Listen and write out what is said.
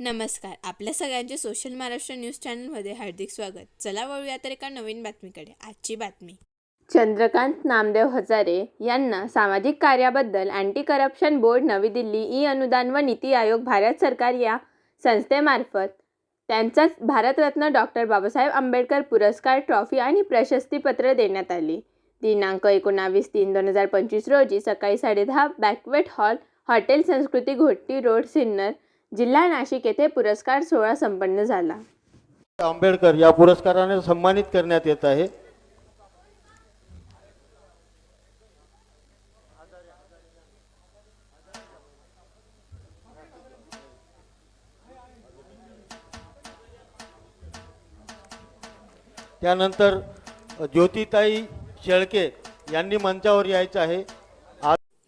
नमस्कार. आपल्या सगळ्यांचे सोशल महाराष्ट्र न्यूज चॅनलमध्ये हार्दिक स्वागत. चला वळूया तर एका नवीन बातमीकडे. आजची बातमी. चंद्रकांत नामदेव हजारे यांना सामाजिक कार्याबद्दल अँटी करप्शन बोर्ड नवी दिल्ली ई अनुदान व नीती आयोग भारत सरकार या संस्थेमार्फत त्यांचाच भारतरत्न डॉक्टर बाबासाहेब आंबेडकर पुरस्कार ट्रॉफी आणि प्रशस्तीपत्र देण्यात आली. दिनांक एकोणावीस तीन दोन हजार पंचवीस रोजी सकाळी साडेदहा बॅकवेट हॉल हॉटेल संस्कृती घोटी रोड सिन्नर जिल्हा नाशिक येथे पुरस्कार सोहळा संपन्न झाला. आंबेडकर या पुरस्काराने सन्मानित करण्यात येत आहे. त्यानंतर ज्योतिताई शेळके यांनी मंचावर यायचं आहे.